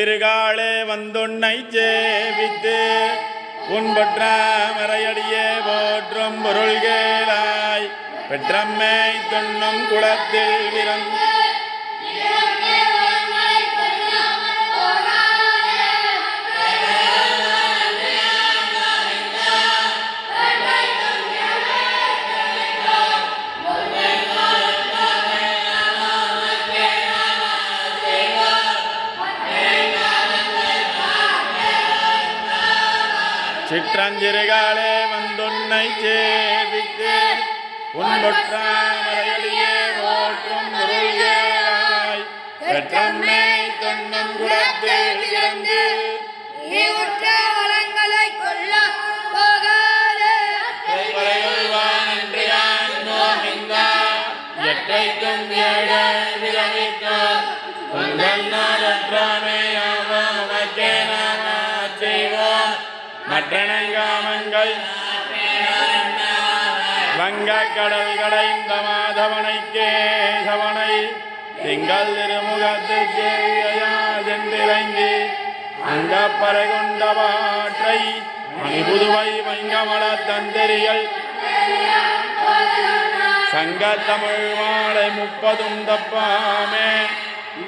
சிறுகாலே வந்துன்னை சேவித்து உன்பற்ற மறையடியே போற்றும் பொருள்கேளாய் பெற்றம்மை துண்ணும் குளத்தில் விரந்து சிற்றஞ்சிறுகாலே வந்துன்னை சேவித்து உன்பொற்றாமலையடியே போற்றும் பொருள்களாய் பெற்றம்மை துண்ணும் குளத்தில் வளங்களை கொள்ள போகாதே. மற்றனங்காமங்கள் வங்கக் கடல் கடைந்த மாதவனை கேசவனை திங்கள் திருமுகத்துக்கு சென்றிறங்கி அங்கப்பறை கொண்ட பாற்றை மணிபுதுவை வங்கமல தந்தெறிகள் சங்க தமிழ் மாலை முப்பதும் தப்பாமே.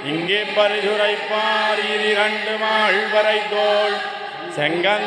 இங்கே பரிசுரைப்பார் இரண்டு மாழ்வரை தோல். செங்கன்